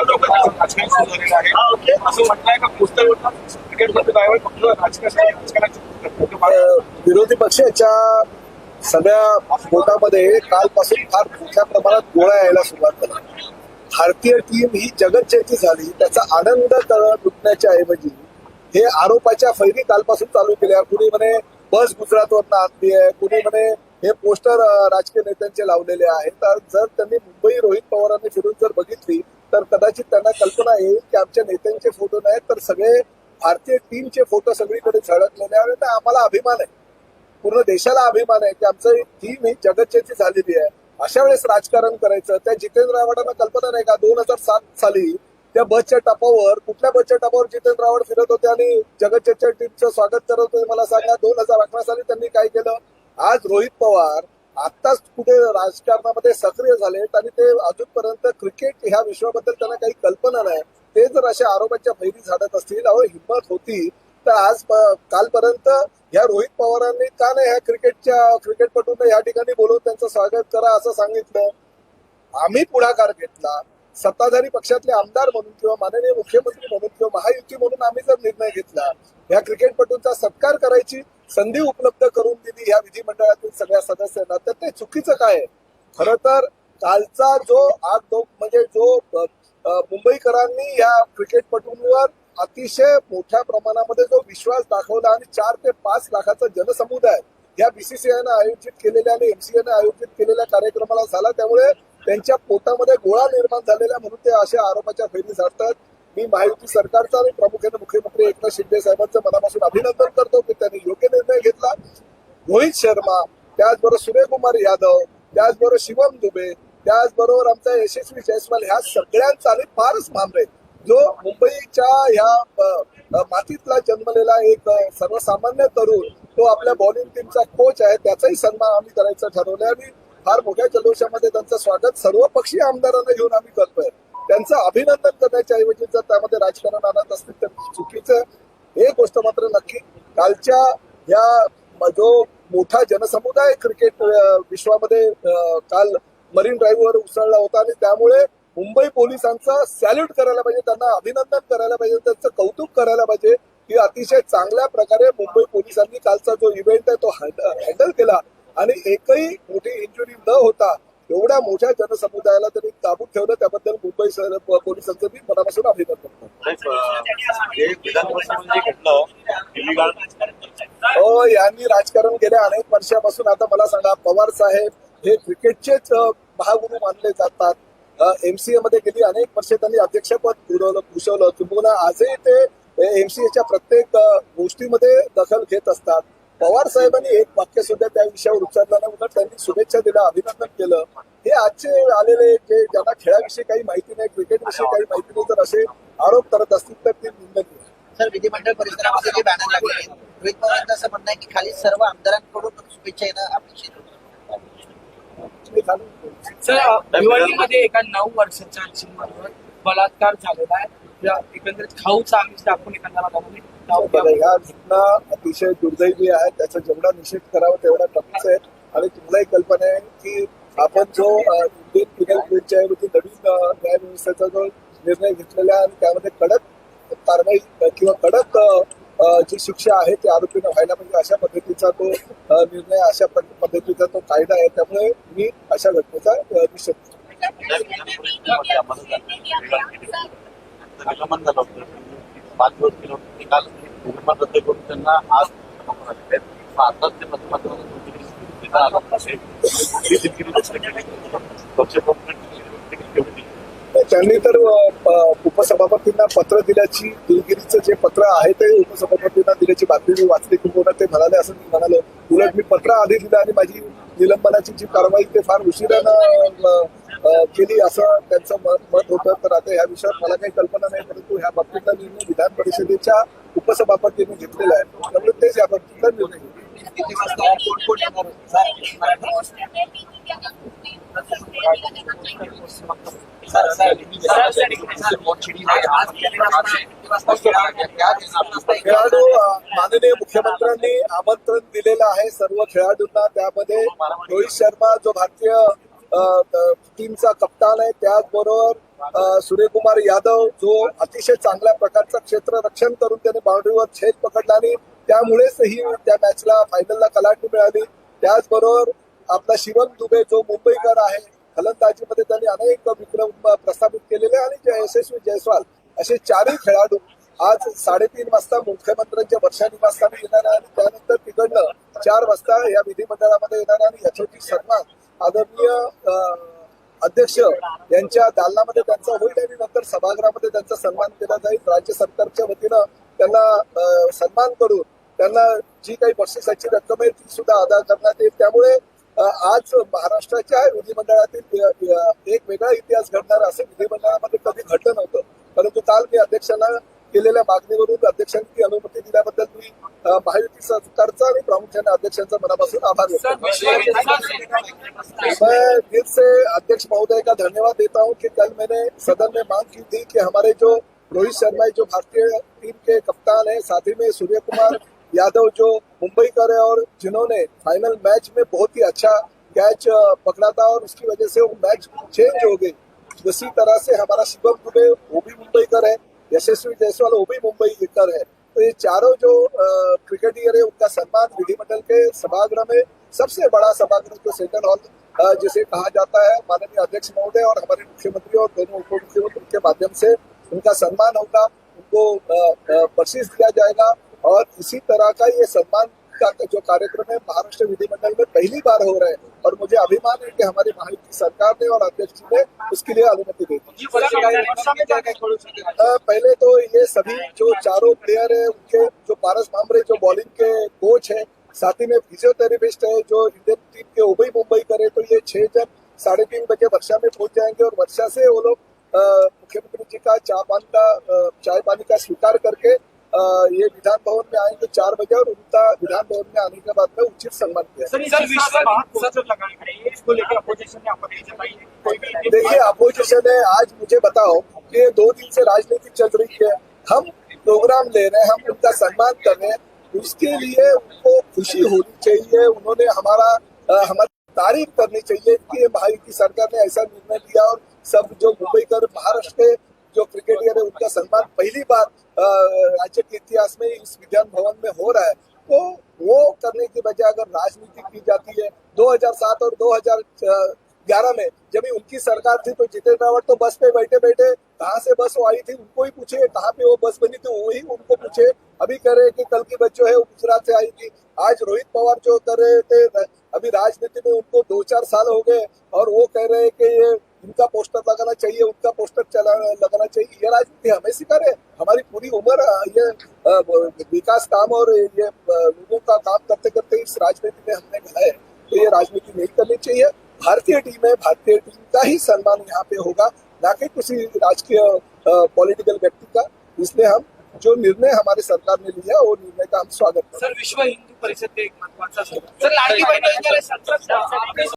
राजकारण सुरू झालेलं आहे असं का पुस्तक फक्त राजकारणाची विरोधी पक्षाच्या सगळ्या बोटामध्ये कालपासून फार मोठ्या प्रमाणात गोळा यायला सुरुवात झाली भारतीय टीम ही जगज्जेती झाली त्याचा आनंद तळ लुटण्याच्या ऐवजी हे आरोपाच्या फैरी कालपासून चालू केल्या कुणी म्हणे बस गुजरातवरनं आणली आहे कुणी म्हणे हे पोस्टर राजकीय नेत्यांचे लावलेले आहेत. तर जर त्यांनी मुंबई रोहित पवारांनी फिरून जर बघितली तर कदाचित त्यांना कल्पना येईल की आमच्या नेत्यांचे फोटो नाहीत तर सगळे भारतीय टीमचे फोटो सगळीकडे झळकलेले आहेत आणि आम्हाला अभिमान आहे. पूर्ण देशाला अभिमान आहे की आमचं टीम ही जगज्जेती झालेली आहे. अशा वेळेस राजकारण करायचं त्या जितेंद्र आव्हाडांना कल्पना नाही का दोन हजार सात साली त्या बसच्या टपावर कुठल्या बसच्या टपावर जितेंद्र आव्हाड फिरत होते आणि जगज्जेतच्या टीमचं स्वागत करत होते मला सांगा दोन हजार अकरा साली त्यांनी काय केलं? आज रोहित पवार आत्ताच कुठे राजकारणामध्ये सक्रिय झालेत आणि ते अजूनपर्यंत क्रिकेट ह्या विश्वाबद्दल त्यांना काही कल्पना नाही. ते जर अशा आरोपांच्या फैरी झाडत असतील अहो हिंमत होती. तर आज कालपर्यंत ह्या रोहित पवारांनी का नाही ह्या क्रिकेटच्या क्रिकेटपटूंना या ठिकाणी बोलवून त्यांचं स्वागत करा असं सांगितलं? आम्ही पुढाकार घेतला. सत्ताधारी पक्षातले आमदार म्हणून किंवा माननीय मुख्यमंत्री म्हणून किंवा महायुती म्हणून आम्ही जर निर्णय घेतला या क्रिकेटपटूंचा सत्कार करायची संधी उपलब्ध करून दिली या विधिमंडळातील सगळ्या सदस्यांना तर ते चुकीचं काय आहे? तर कालचा जो आग दो म्हणजे जो मुंबईकरांनी या क्रिकेटपटूंवर अतिशय मोठ्या प्रमाणामध्ये जो विश्वास दाखवला आणि चार ते पाच लाखाचा जनसमुदाय या बीसीसीआयनं आयोजित केलेल्या आणि एमसीएनं आयोजित केलेल्या कार्यक्रमाला झाला त्यामुळे त्यांच्या पोटामध्ये गोळा निर्माण झालेला म्हणून ते अशा आरोपाच्या फैरी झाडतात. मी महायुती सरकारचा आणि प्रामुख्याने मुख्यमंत्री एकनाथ शिंदे साहेबांचं मनापासून अभिनंदन करतो की त्यांनी योग्य निर्णय घेतला. रोहित शर्मा त्याचबरोबर सूर्यकुमार यादव त्याचबरोबर शिवम दुबे त्याचबरोबर आमचा यशस्वी जयस्वाल ह्या सगळ्यांचा आणि फारच मानले जो मुंबईच्या ह्या मातीतला जन्मलेला एक सर्वसामान्य तरुण तो आपल्या बॉलिंग टीमचा कोच आहे त्याचाही सन्मान आम्ही करायचं ठरवलं आणि फार मोठ्या जल्लोषामध्ये त्यांचं स्वागत सर्व पक्षीय आमदारांना घेऊन आम्ही करतोय. त्यांचं अभिनंदन करण्याच्या ऐवजी जर त्यामध्ये राजकारण आणत असतील तर चुकीचं हे एक गोष्ट मात्र नक्की. कालच्या या जो मोठा जनसमुदाय क्रिकेट विश्वामध्ये काल मरीन ड्राईव्हवर उसळला होता आणि त्यामुळे मुंबई पोलिसांचा सॅल्यूट करायला पाहिजे त्यांना अभिनंदन करायला पाहिजे त्यांचं कौतुक करायला पाहिजे. की अतिशय चांगल्या प्रकारे मुंबई पोलिसांनी कालचा जो इव्हेंट आहे तो हँडल केला. आणि एकही मोठी इंजुरी न होता एवढ्या मोठ्या जनसमुदायाला त्यांनी काबूत ठेवलं. त्याबद्दल मुंबई शहर पोलिसांचं मी मनापासून अभिनंदन करतो. हे इलिगाल हो यांनी राजकारण गेल्या अनेक वर्षापासून. आता मला सांगा पवार साहेब हे क्रिकेटचेच महागुरू मानले जातात. एमसीए मध्ये गेली अनेक वर्षे त्यांनी अध्यक्षपद भूषवलं भूषवलं किंबहुना आजही ते एमसीएच्या प्रत्येक गोष्टीमध्ये दखल घेत असतात. पवार साहेबांनी एक वाक्य सुद्धा त्या विषयावर उचललं नाही उलट त्यांनी शुभेच्छा दिल्या अभिनंदन केलं हे आजचे आलेले जे ज्यांना खेळाविषयी काही माहिती नाही क्रिकेट विषयी काही माहिती नाही तर असे आरोप करत असतील तर ते निंदनीय. सर विधिमंडळ परिसरामध्ये जे बॅनर लागले आहेत, रोहित पवारांचं असं म्हणणं आहे की खाली सर्व आमदारांकडून शुभेच्छा येणं अपेक्षित होतं. सर दिवाळीमध्ये एका नऊ वर्षाच्या बलात्कार झालेला आहे या एकंदरीत खाऊचा आमिष दाखवून एखाद्याला ह्या या घटना अतिशय दुर्दैवी आहेत त्याचा जेवढा निषेध करावा तेवढा कमीच आहे. आणि तुम्हालाही कल्पना आहे की आपण जो इंडियन पिनल कोडच्या ऐवजी नवीन अ, न्यायव्यवस्थेचा जो निर्णय घेतलेला आहे आणि त्यामध्ये कडक कारवाई किंवा कडक जी शिक्षा आहे ती आरोपींना व्हायला म्हणजे अशा पद्धतीचा तो निर्णय अशा पद्धतीचा तो कायदा आहे. त्यामुळे मी अशा घटनेचा निषेध करतो. काल रद्द करून त्यांना आज आता ते त्यांनी तर उपसभापतींना पत्र दिल्याची दिलगिरीचं जे पत्र आहे ते उपसभापतींना दिल्याची बातमी मी वाचली किंवा ते म्हणाले असं मी म्हणालो. उलट मी पत्र आधी दिलं आणि माझी निलंबनाची जी कारवाई ते फार उशिरानं केली असं त्यांचं मत मत होतं. तर आता ह्या विषयावर मला काही कल्पना नाही परंतु ह्या बाबतीतला निर्णय विधान परिषदेच्या उपसभापतींनी घेतलेला आहे. त्यामुळे तेच या बाबतीतला निर्णय खेळाडू माननीय मुख्यमंत्र्यांनी आमंत्रण दिलेलं आहे सर्व खेळाडूंना. त्यामध्ये रोहित शर्मा जो भारतीय टीमचा कप्तान आहे. त्याचबरोबर सूर्यकुमार यादव जो अतिशय चांगल्या प्रकारचं क्षेत्र रक्षण करून त्याने बाउंड्रीवर छेद पकडला आणि त्यामुळेच ही त्या मॅचला फायनलला कलाटणी मिळाली. त्याचबरोबर आपला शिवम दुबे जो मुंबईकर आहे फलंदाजीमध्ये त्यांनी अनेक विक्रम प्रस्थापित केलेले आणि यशस्वी जयस्वाल असे चारही खेळाडू आज साडेतीन वाजता मुख्यमंत्र्यांच्या वर्षा निवासस्थानी येणार आहे आणि त्यानंतर तिकडनं चार वाजता या विधिमंडळामध्ये येणार आहे आणि यशोजी शर्मा आदरणीय अं, अध्यक्ष यांच्या दालनामध्ये त्यांचा होईल आणि नंतर सभागृहामध्ये त्यांचा सन्मान केला जाईल. राज्य सरकारच्या वतीनं त्यांना अं, सन्मान करून त्यांना जी काही बक्षिसाची रक्कम आहे ती सुद्धा अदा करण्यात येईल. त्यामुळे आज महाराष्ट्राच्या विधिमंडळातील एक वेगळा इतिहास घडणार असं विधिमंडळामध्ये कधी घडलं नव्हतं. परंतु काल मी अध्यक्षांना केलेल्या मागणीवरून अध्यक्षांनी ती अनुमती दिल्याबद्दल मी महायुती सरकारचा आणि प्रामुख्याने अध्यक्षांचा मनापासून आभार व्यक्त सर करतो. विश्व मैं दिल से अध्यक्ष महोदय का धन्यवाद देता हूँ कि कल मैंने सदन में मांग की थी कि हमारे जो रोहित शर्मा है, जो भारतीय टीम के कप्तान है साथ ही में सूर्य कुमार यादव जो मुंबई कर है और जिन्होंने फाइनल मैच में बहुत ही अच्छा कैच पकड़ा था और उसकी वजह से वो मैच चेंज हो गई। उसी तरह से हमारा शिवम दुबे वो भी मुंबई कर है यशस्वी जायसवाल वो भी मुंबई इंटर है। तो ये चारों जो क्रिकेटियर है उनका सम्मान विधिमंडल के सभागृह में सबसे बड़ा सभागृह जो सेंट्रल हॉल जिसे कहा जाता है माननीय अध्यक्ष महोदय और हमारे मुख्यमंत्री और दोनों उप मुख्यमंत्री के माध्यम से उनका सम्मान होगा उनको अ, दिया जाएगा और इसी तरह का ये सम्मान का जो कार्यक्रम है महाराष्ट्र विधिमंडल में पहली बार हो रहा है और मुझे अभिमान है कि हमारी महायुति सरकार ने और अध्यक्ष जी ने उसके लिए अनुमति दे दी। पहले तो ये सभी जो चारों प्लेयर है उनके जो पारस मामरे जो बॉलिंग के कोच है साथ ही में फिजियोथेरेपिस्ट है जो इंडियन टीम के उबई मुंबई करे तो ये छह जन साढ़े तीन बजे वर्षा में पहुँच जाएँगे और वर्षा से वो लोग मुख्यमंत्री जी का चाय पान का चाय पानी का स्वीकार करके ये विधान भवन में आएँगे चार बजे और उनका विधान भवन में आने के बाद में उचित सम्मान किया देखिए अपोजिशन है आज मुझे बताओ कि दो दिन से राजनीति चल रही है। हम प्रोग्राम ले रहे हैं हम उनका सम्मान कर रहे हैं। उसके लिए उनको खुशी होनी चाहिए उन्होंने हमारा हमारी तारीफ़ करनी चाहिए कि महायुति सरकार ने ऐसा निर्णय लिया और सब जो मुंबई कर महाराष्ट्र के जो क्रिकेटियर है, उनका सम्मान पहली बार राज्य के इतिहास में इस विधान भवन में हो रहा है। तो वो करने की बजाय अगर राजनीति की जाती है 2007 और 2011 में जब उनकी सरकार थी तो जितेंद्र रावत तो बस पे बैठे बैठे, कहाँ से बस वो आई थी, उनको ही पूछे, कहाँ पे वो बस बनी थी, वो ही उनको पूछे। अभी कह रहे हैं कि कल की जो है, वो गुजरात से आई थी आज रोहित पवार जो कर रहे थे, अभी राजनीति में उनको दो चार साल हो गए, और वो कह रहे हैं कि ये इनका पोस्टर लगाना चाहिए उनका पोस्टर चला लगाना चाहिए ये राजनीति हमें सिखा रहे हमारी पूरी उम्र ये विकास काम और ये लोगों का काम करते करते इस राजनीति में हमने है तो ये राजनीति नहीं करनी चाहिए भारतीय टीम है भारतीय टीम का ही सम्मान यहाँ पे होगा ना कि किसी राजकीय पॉलिटिकल व्यक्ति का इसलिए हम जो निर्णय हमारी सरकार ने लिया वो निर्णय का हम स्वागत सर विश्व हिंदू परिषद ते एक सर लाडकी बहिणी